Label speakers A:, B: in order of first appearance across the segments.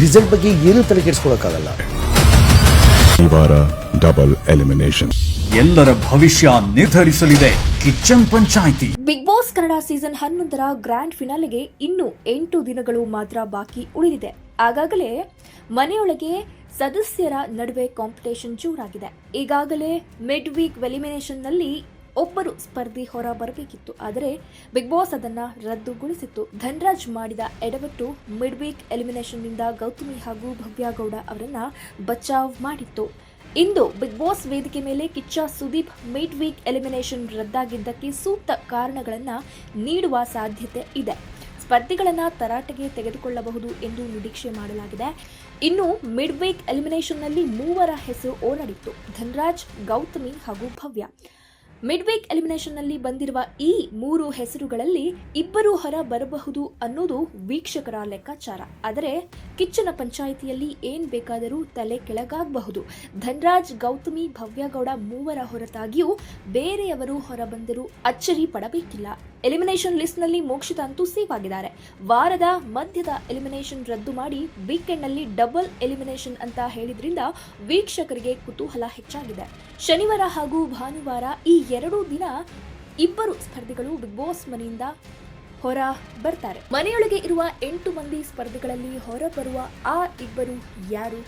A: Result ಬಗ್ಗೆ ಏನು ತಲೆ ಕೆಡಿಸ್ಕೊಳಕ್ಕಾಗಲ್ಲ
B: ಈ ವಾರ ಡಬಲ್ ಎಲಿಮಿನೇಷನ್
C: ಎಲ್ಲರ ಭವಿಷ್ಯ ನಿರ್ಧರಿಸಲಿದೆ. Kitchen panchayat.
D: Big Boss Kannada season ಹನ್ನೊಂದರ ಗ್ರ್ಯಾಂಡ್ ಫಿನಾಲೆಗೆ ಇನ್ನು ಎಂಟು ದಿನಗಳು ಮಾತ್ರ ಬಾಕಿ ಉಳಿದಿದೆ. ಆಗಾಗಲೇ ಮನೆಯೊಳಗೆ ಸದಸ್ಯರ ನಡುವೆ ಕಾಂಪಿಟೇಷನ್ ಜೋರಾಗಿದೆ. ಈಗಾಗಲೇ ಮಿಡ್ ವೀಕ್ನಲ್ಲಿ ಒಬ್ಬರು ಸ್ಪರ್ಧಿ ಹೊರ ಬರಬೇಕಿತ್ತು ಆದರೆ ಬಿಗ್ ಬಾಸ್ ಅದನ್ನು ರದ್ದುಗೊಳಿಸಿತ್ತು. ಧನ್ರಾಜ್ ಮಾಡಿದ ಎಡವಟ್ಟು ಮಿಡ್ ವೀಕ್ ಎಲಿಮಿನೇಷನ್ನಿಂದ ಗೌತಮಿ ಹಾಗೂ ಭವ್ಯಗೌಡ ಅವರನ್ನ ಬಚಾವ್ ಮಾಡಿತ್ತು. ಇಂದು ಬಿಗ್ ಬಾಸ್ ವೇದಿಕೆ ಮೇಲೆ Kichcha Sudeep mid week elimination ರದ್ದಾಗಿದ್ದಕ್ಕೆ ಸೂಕ್ತ ಕಾರಣಗಳನ್ನು ನೀಡುವ ಸಾಧ್ಯತೆ ಇದೆ. ಸ್ಪರ್ಧಿಗಳನ್ನು ತರಾಟೆಗೆ ತೆಗೆದುಕೊಳ್ಳಬಹುದು ಎಂದು ನಿರೀಕ್ಷೆ ಮಾಡಲಾಗಿದೆ. ಇನ್ನು ಮಿಡ್ ವೀಕ್ ಎಲಿಮಿನೇಷನ್ನಲ್ಲಿ ಮೂವರ ಹೆಸರು ಓಡಾಡಿತ್ತು. ಧನ್ರಾಜ್, ಗೌತಮಿ ಹಾಗೂ ಭವ್ಯ. ಮಿಡ್ ವೀಕ್ ಎಲಿಮಿನೇಷನ್ನಲ್ಲಿ ಬಂದಿರುವ ಈ ಮೂರು ಹೆಸರುಗಳಲ್ಲಿ ಇಬ್ಬರು ಹೊರ ಬರಬಹುದು ಅನ್ನೋದು ವೀಕ್ಷಕರ ಲೆಕ್ಕಾಚಾರ. ಆದರೆ ಕಿಚ್ಚನ ಪಂಚಾಯಿತಿಯಲ್ಲಿ ಏನ್ ಬೇಕಾದರೂ ತಲೆ ಕೆಳಗಾಗಬಹುದು. ಧನ್ರಾಜ್, ಗೌತಮಿ, ಭವ್ಯಗೌಡ ಮೂವರ ಹೊರತಾಗಿಯೂ ಬೇರೆಯವರು ಹೊರಬಂದರೂ ಅಚ್ಚರಿ ಪಡಬೇಕಿಲ್ಲ. ಎಲಿಮಿನೇಷನ್ ಲಿಸ್ಟ್ನಲ್ಲಿ ಮೋಕ್ಷಿತ ಅಂತೂ ಸೇಫ್ ಆಗಿದ್ದಾರೆ. ವಾರದ ಮಧ್ಯದ ಎಲಿಮಿನೇಷನ್ ರದ್ದು ಮಾಡಿ ವೀಕೆಂಡ್ನಲ್ಲಿ ಡಬಲ್ ಎಲಿಮಿನೇಷನ್ ಅಂತ ಹೇಳಿದ್ರಿಂದ ವೀಕ್ಷಕರಿಗೆ ಕುತೂಹಲ ಹೆಚ್ಚಾಗಿದೆ. ಶನಿವಾರ ಹಾಗೂ ಭಾನುವಾರ ಈ ಎರಡೂ ದಿನ ಇಬ್ಬರು ಸ್ಪರ್ಧಿಗಳು ಬಿಗ್ ಬಾಸ್ ಮನೆಯಿಂದ ಹೊರ ಬರ್ತಾರೆ. ಮನೆಯೊಳಗೆ ಇರುವ ಎಂಟು ಮಂದಿ ಸ್ಪರ್ಧಿಗಳಲ್ಲಿ ಹೊರ ಬರುವ ಆ ಇಬ್ಬರು ಯಾರು?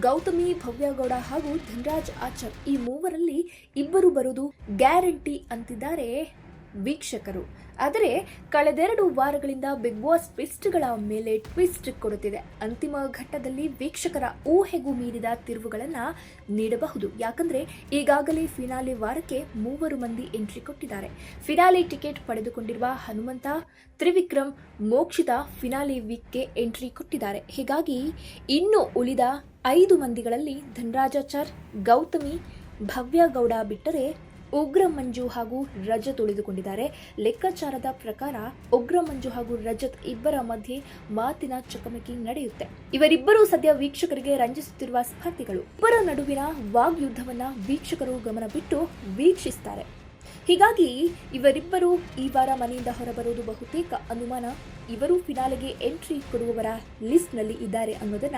D: ಗೌತಮಿ, ಭವ್ಯಗೌಡ ಹಾಗೂ ಧನ್ರಾಜ್ ಆಚಾರ್ ಈ ಮೂವರಲ್ಲಿ ಇಬ್ಬರು ಬರುವುದು ಗ್ಯಾರಂಟಿ ಅಂತಿದ್ದಾರೆ. ವೀಕ್ಷಕರು. ಆದರೆ, ಕಳೆದೆರಡು ವಾರಗಳಿಂದ ಬಿಗ್ ಬಾಸ್ ಟ್ವಿಸ್ಟ್ಗಳ ಮೇಲೆ ಟ್ವಿಸ್ಟ್ ಕೊಡುತ್ತಿದೆ. ಅಂತಿಮ ಘಟ್ಟದಲ್ಲಿ ವೀಕ್ಷಕರ ಊಹೆಗೂ ಮೀರಿದ ತಿರುವುಗಳನ್ನು ನೀಡಬಹುದು. ಯಾಕಂದರೆ, ಈಗಾಗಲೇ ಫಿನಾಲೆ ವಾರಕ್ಕೆ ಮೂವರು ಮಂದಿ ಎಂಟ್ರಿ ಕೊಟ್ಟಿದ್ದಾರೆ. ಫಿನಾಲೆ ಟಿಕೆಟ್ ಪಡೆದುಕೊಂಡಿರುವ ಹನುಮಂತ, ತ್ರಿವಿಕ್ರಮ್, ಮೋಕ್ಷಿತ ಫಿನಾಲೆ ವೀಕ್ಗೆ ಎಂಟ್ರಿ ಕೊಟ್ಟಿದ್ದಾರೆ. ಹೀಗಾಗಿ, ಇನ್ನು ಉಳಿದ ಐದು ಮಂದಿಗಳಲ್ಲಿ ಧನರಾಜಾಚಾರ್ ಗೌತಮಿ ಭವ್ಯಗೌಡ ಬಿಟ್ಟರೆ ಉಗ್ರ ಮಂಜು ಹಾಗೂ ರಜತ್ ಉಳಿದುಕೊಂಡಿದ್ದಾರೆ. ಲೆಕ್ಕಾಚಾರದ ಪ್ರಕಾರ ಉಗ್ರ ಮಂಜು ಹಾಗೂ ರಜತ್ ಇಬ್ಬರ ಮಧ್ಯೆ ಮಾತಿನ ಚಕಮಕಿ ನಡೆಯುತ್ತೆ. ಇವರಿಬ್ಬರು ಸದ್ಯ ವೀಕ್ಷಕರಿಗೆ ರಂಜಿಸುತ್ತಿರುವ ಸ್ಪರ್ಧಿಗಳು. ಇಬ್ಬರ ನಡುವಿನ ವಾಗ್ಯುದ್ಧವನ್ನ ವೀಕ್ಷಕರು ಗಮನ ಬಿಟ್ಟು ವೀಕ್ಷಿಸ್ತಾರೆ. ಹೀಗಾಗಿ ಇವರಿಬ್ಬರು ಈ ವಾರ ಮನೆಯಿಂದ ಹೊರಬರುವುದು ಬಹುತೇಕ ಅನುಮಾನ. ಇವರು ಫಿನಾಲೆಗೆ ಎಂಟ್ರಿ ಕೊಡುವವರ ಲಿಸ್ಟ್ನಲ್ಲಿ ಇದ್ದಾರೆ ಅನ್ನೋದನ್ನ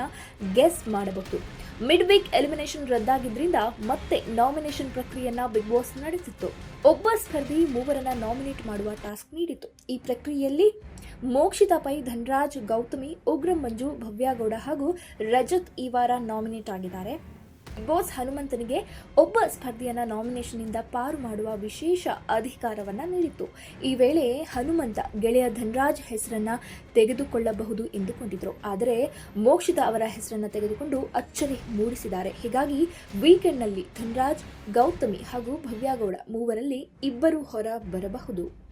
D: ಗೆಸ್ ಮಾಡಬಹುದು. ಮಿಡ್ ವೀಕ್ ಎಲಿಮಿನೇಷನ್ ರದ್ದಾಗಿದ್ದರಿಂದ ಮತ್ತೆ ನಾಮಿನೇಷನ್ ಪ್ರಕ್ರಿಯೆಯನ್ನ ಬಿಗ್ ಬಾಸ್ ನಡೆಸಿತ್ತು. ಒಬ್ಬ ಸ್ಪರ್ಧಿ ಮೂವರನ್ನ ನಾಮಿನೇಟ್ ಮಾಡುವ ಟಾಸ್ಕ್ ನೀಡಿತು ಈ ಪ್ರಕ್ರಿಯೆಯಲ್ಲಿ ಮೋಕ್ಷಿತಾ ಪೈ ಧನರಾಜ್ ಗೌತಮಿ, ಉಗ್ರ ಮಂಜು ಭವ್ಯಗೌಡ ಹಾಗೂ ರಜತ್ ಈ ವಾರ ನಾಮಿನೇಟ್ ಆಗಿದ್ದಾರೆ. ಬಾಸ್ ಹನುಮಂತನಿಗೆ ಒಬ್ಬ ಸ್ಪರ್ಧಿಯನ್ನ ನಾಮಿನೇಷನ್ನಿಂದ ಪಾರು ಮಾಡುವ ವಿಶೇಷ ಅಧಿಕಾರವನ್ನ ನೀಡಿತ್ತು. ಈ ವೇಳೆ ಹನುಮಂತ ಗೆಳೆಯ ಧನರಾಜ್ ಹೆಸರನ್ನ ತೆಗೆದುಕೊಳ್ಳಬಹುದು ಎಂದುಕೊಂಡಿದ್ರು. ಆದರೆ ಮೋಕ್ಷಿತ ಅವರ ಹೆಸರನ್ನ ತೆಗೆದುಕೊಂಡು ಅಚ್ಚರಿ ಮೂಡಿಸಿದ್ದಾರೆ. ಹೀಗಾಗಿ ವೀಕೆಂಡ್ನಲ್ಲಿ ಧನರಾಜ್, ಗೌತಮಿ ಹಾಗೂ ಭವ್ಯಗೌಡ ಮೂವರಲ್ಲಿ ಇಬ್ಬರು ಹೊರ ಬರಬಹುದು.